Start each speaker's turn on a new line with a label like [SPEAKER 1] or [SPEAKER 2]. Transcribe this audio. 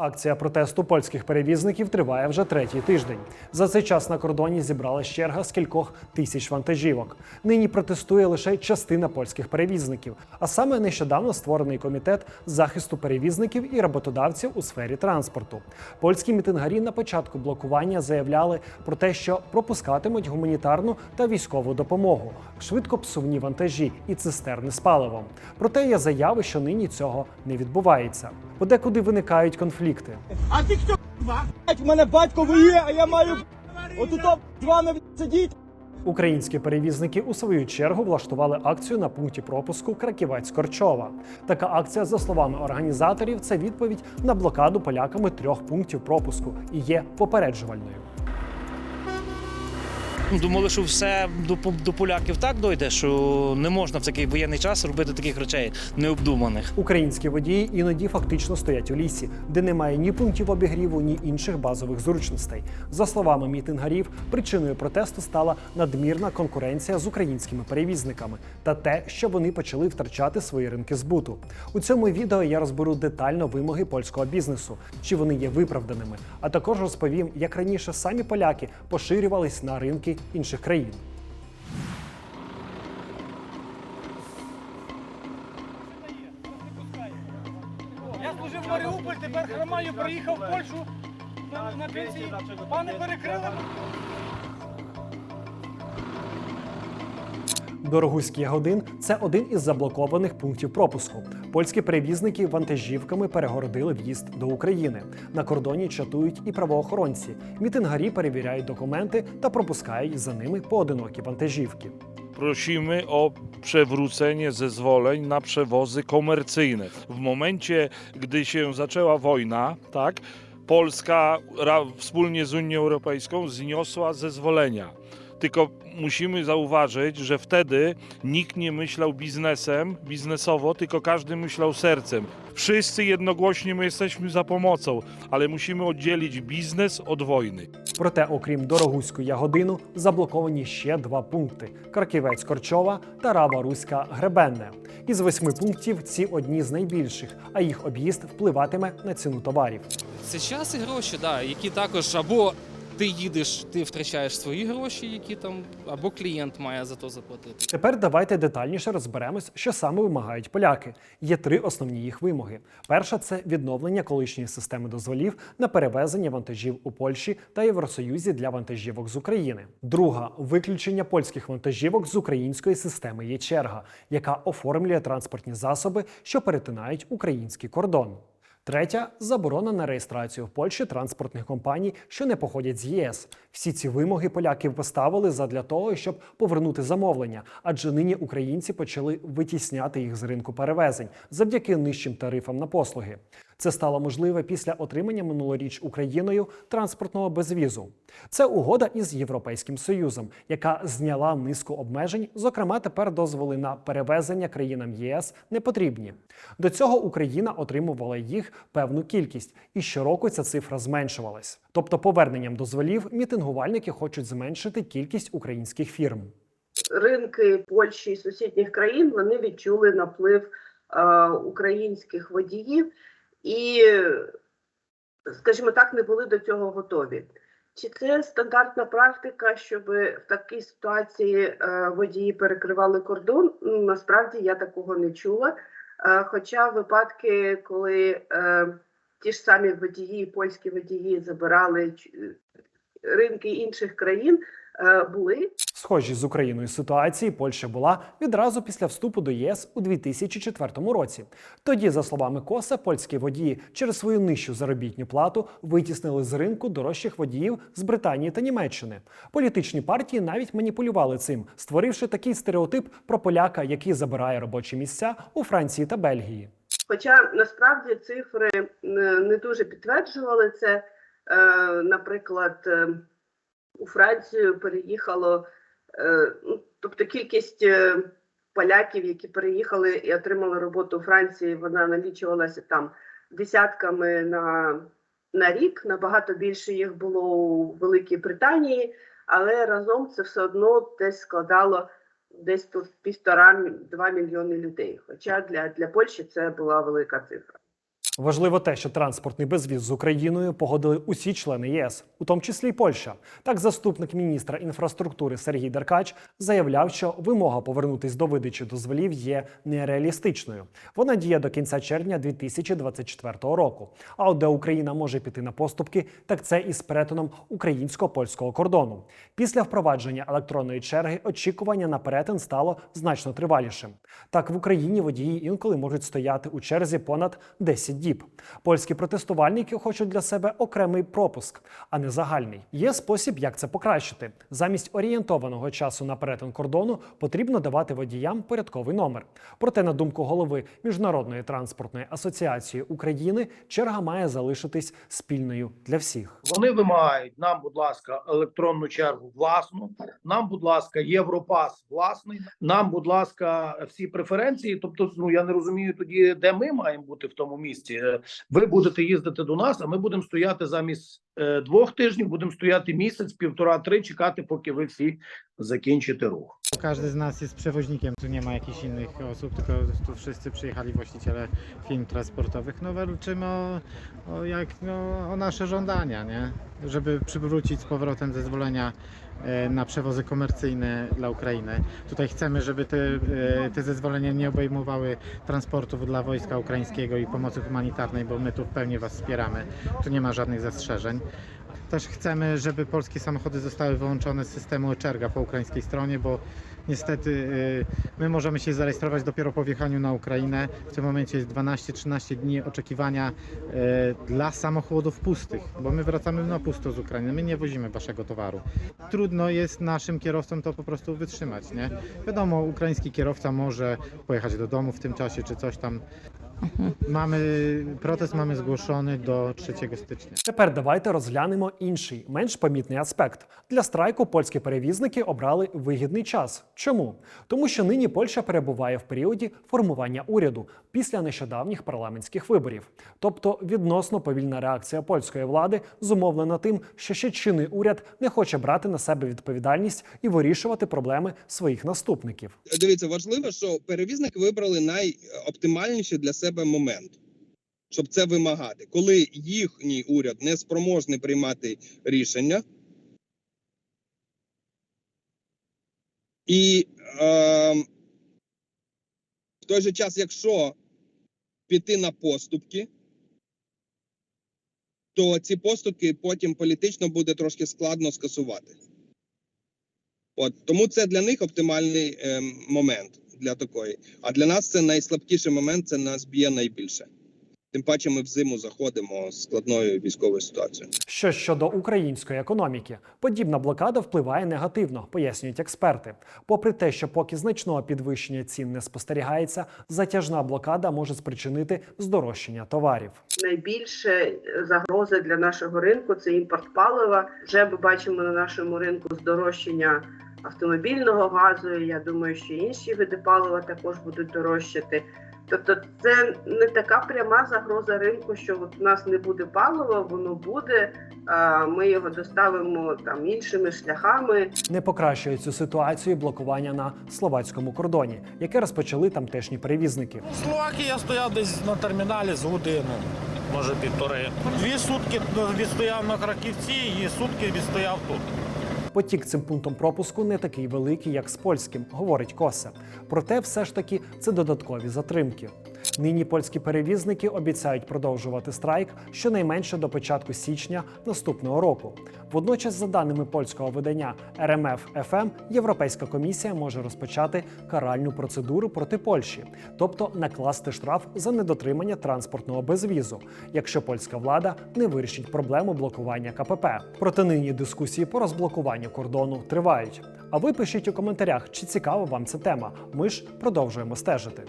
[SPEAKER 1] Акція протесту польських перевізників триває вже третій тиждень. За цей час на кордоні зібралась черга з кількох тисяч вантажівок. Нині протестує лише частина польських перевізників, а саме нещодавно створений комітет захисту перевізників і роботодавців у сфері транспорту. Польські мітингарі на початку блокування заявляли про те, що пропускатимуть гуманітарну та військову допомогу, швидкопсувні вантажі і цистерни з паливом. Проте є заяви, що нині цього не відбувається. Подекуди виникають конфлікти.
[SPEAKER 2] А ти хто
[SPEAKER 3] два в мене батько воює, а я маю отут з вами сидіти.
[SPEAKER 1] Українські перевізники у свою чергу влаштували акцію на пункті пропуску Краківець Корчова. Така акція, за словами організаторів, це відповідь на блокаду поляками трьох пунктів пропуску і є попереджувальною.
[SPEAKER 4] Думали, що все до, до поляків так дойде, що не можна в такий воєнний час робити таких речей необдуманих.
[SPEAKER 1] Українські водії іноді фактично стоять у лісі, де немає ні пунктів обігріву, ні інших базових зручностей. За словами мітингарів, причиною протесту стала надмірна конкуренція з українськими перевізниками та те, що вони почали втрачати свої ринки збуту. У цьому відео я розберу детально вимоги польського бізнесу, чи вони є виправданими, а також розповім, як раніше самі поляки поширювались на ринки інших країн.
[SPEAKER 2] Я служив в Маріуполь, тепер хромаю, приїхав в Польщу на, пенсії. Пане перекрили.
[SPEAKER 1] Дорогуський годин це один із заблокованих пунктів пропуску. Польські перевізники вантажівками перегородили в'їзд до України. На кордоні чатують і правоохоронці. Мітингарі перевіряють документи та пропускають за ними поодинокі вантажівки.
[SPEAKER 5] prosimy o przewrócenie zezwoleń na przewozy komercyjne. W momencie, gdy się zaczęła wojna, tak, Polska ra, wspólnie z Unią Europejską zniosła zezwolenia. Tylko musimy zauważyć, że wtedy nikt nie myślał biznesem, biznesowo, tylko każdy myślał sercem. Wszyscy jednogłośnie my jesteśmy za pomocą, ale musimy oddzielić biznes od wojny.
[SPEAKER 1] Проте, окрім Дорогуської годину, заблоковані ще два пункти: Краківець Корчова та Рава Руська Гребенне. Із восьми пунктів ці одні з найбільших, а їх об'їзд впливатиме на ціну товарів.
[SPEAKER 6] Це час і гроші, да, які також або ти їдеш, ти втрачаєш свої гроші, які там, або клієнт має за то заплатити.
[SPEAKER 1] Тепер давайте детальніше розберемось, що саме вимагають поляки. Є три основні їх вимоги. Перша це відновлення колишньої системи дозволів на перевезення вантажів у Польщі та Євросоюзі для вантажівок з України. Друга виключення польських вантажівок з української системи є черга, яка оформлює транспортні засоби, що перетинають український кордон. Третя заборона на реєстрацію в Польщі транспортних компаній, що не походять з ЄС. Всі ці вимоги поляки поставили задля того, щоб повернути замовлення, адже нині українці почали витісняти їх з ринку перевезень завдяки нижчим тарифам на послуги. Це стало можливе після отримання минулоріч Україною транспортного безвізу. Це угода із Європейським Союзом, яка зняла низку обмежень. Зокрема, тепер дозволи на перевезення країнам ЄС не потрібні. До цього Україна отримувала їх певну кількість, і щороку ця цифра зменшувалась. Тобто, поверненням дозволів мітингувальники хочуть зменшити кількість українських фірм.
[SPEAKER 7] ринки Польщі і сусідніх країн вони відчули наплив е, українських водіїв і, скажімо так, не були до цього готові. Чи це стандартна практика, щоб в такій ситуації е, водії перекривали кордон? Насправді я такого не чула. Е, хоча випадки, коли е, ті ж самі водії, польські водії забирали ринки інших країн, були.
[SPEAKER 1] Схожі з Україною ситуації Польща була відразу після вступу до ЄС у 2004 році. Тоді, за словами Коса, польські водії через свою нижчу заробітну плату витіснили з ринку дорожчих водіїв з Британії та Німеччини. Політичні партії навіть маніпулювали цим, створивши такий стереотип про поляка, який забирає робочі місця у Франції та Бельгії.
[SPEAKER 7] Хоча насправді цифри е, не дуже підтверджували це. Е, Наприклад, е, у Францію переїхало, е, ну, тобто кількість е, поляків, які переїхали і отримали роботу у Франції, вона налічувалася там десятками на, на рік. Набагато більше їх було у Великій Британії, але разом це все одно десь складало десь тут півтора-два мільйони людей. Хоча для, для Польщі це була велика цифра.
[SPEAKER 1] Важливо те, що транспортний безвіз з Україною погодили усі члени ЄС, у тому числі й Польща. Так, заступник міністра інфраструктури Сергій Деркач заявляв, що вимога повернутись до видачі дозволів є нереалістичною. Вона діє до кінця червня 2024 року. А от де Україна може піти на поступки, так це із перетином українсько-польського кордону. Після впровадження електронної черги очікування на перетин стало значно тривалішим. Так в Україні водії інколи можуть стояти у черзі понад 10 діб. Польські протестувальники хочуть для себе окремий пропуск, а не загальний. Є спосіб, як це покращити. Замість орієнтованого часу на перетин кордону потрібно давати водіям порядковий номер. Проте, на думку голови Міжнародної транспортної асоціації України, черга має залишитись спільною для всіх.
[SPEAKER 8] Вони вимагають нам, будь ласка, електронну чергу власну. Нам, будь ласка, європас власний. Нам, будь ласка, всі преференції. Тобто, ну я не розумію тоді, де ми маємо бути в тому місці. Е, Ви будете їздити до нас, а ми будемо стояти замість е, двох тижнів. Будемо стояти місяць, півтора-три, чекати, поки ви всі закінчите рух.
[SPEAKER 9] Każdy z nas jest przewoźnikiem, tu nie ma jakichś innych osób, tylko tu wszyscy przyjechali właściciele firm transportowych. No walczymy o, o, jak, no, o nasze żądania, nie? żeby przywrócić z powrotem zezwolenia e, na przewozy komercyjne dla Ukrainy. Tutaj chcemy, żeby te, e, te zezwolenia nie obejmowały transportów dla wojska ukraińskiego i pomocy humanitarnej, bo my tu w pełni Was wspieramy. Tu nie ma żadnych zastrzeżeń. Też chcemy, żeby polskie samochody zostały wyłączone z systemu e-czerga po ukraińskiej stronie, bo niestety y, my możemy się zarejestrować dopiero po wjechaniu na Ukrainę. W tym momencie jest 12-13 dni oczekiwania dla samochodów pustych, bo my wracamy na pusto z Ukrainy, my nie wozimy waszego towaru. Trudno jest naszym kierowcom to po prostu wytrzymać, nie? Wiadomo, ukraiński kierowca może pojechać do domu w tym czasie czy coś tam. Mamy, protest mamy zgłoszony do 3 stycznia.
[SPEAKER 1] Тепер давайте розглянемо інший, менш помітний аспект. Для страйку польські перевізники обрали вигідний час. Чому? Тому що нині Польща перебуває в періоді формування уряду після нещодавніх парламентських виборів. Тобто відносно повільна реакція польської влади зумовлена тим, що ще чинний уряд не хоче брати на себе відповідальність і вирішувати проблеми своїх наступників.
[SPEAKER 10] дивіться, важливо, що перевізники вибрали найоптимальніший для себе момент, щоб це вимагати. Коли їхній уряд не спроможний приймати рішення, і е, в той же час, якщо піти на поступки, то ці поступки потім політично буде трошки складно скасувати. От тому це для них оптимальний ем, момент для такої. А для нас це найслабкіший момент, це нас б'є найбільше. Тим паче ми в зиму заходимо з складною військовою ситуацією.
[SPEAKER 1] Що щодо української економіки, подібна блокада впливає негативно, пояснюють експерти. Попри те, що поки значного підвищення цін не спостерігається, затяжна блокада може спричинити здорожчання товарів.
[SPEAKER 7] найбільше загрози для нашого ринку це імпорт палива. Вже ми бачимо на нашому ринку здорожчання автомобільного газу. Я думаю, що інші види палива також будуть дорожчати. Тобто, це не така пряма загроза ринку, що от у нас не буде палива, воно буде. Ми його доставимо там іншими шляхами.
[SPEAKER 1] Не покращує цю ситуацію блокування на словацькому кордоні, яке розпочали тамтешні перевізники.
[SPEAKER 11] В Словакії я стояв десь на терміналі з годину, може півтори. Дві сутки відстояв на Краківці і сутки відстояв тут.
[SPEAKER 1] Потік цим пунктом пропуску не такий великий, як з польським, говорить Коса. Проте, все ж таки, це додаткові затримки. Нині польські перевізники обіцяють продовжувати страйк щонайменше до початку січня наступного року. Водночас, за даними польського видання РМФ ФМ, Європейська комісія може розпочати каральну процедуру проти Польщі, тобто накласти штраф за недотримання транспортного безвізу, якщо польська влада не вирішить проблему блокування КПП. Проте нині дискусії по розблокуванню кордону тривають. А ви пишіть у коментарях, чи цікава вам ця тема. Ми ж продовжуємо стежити.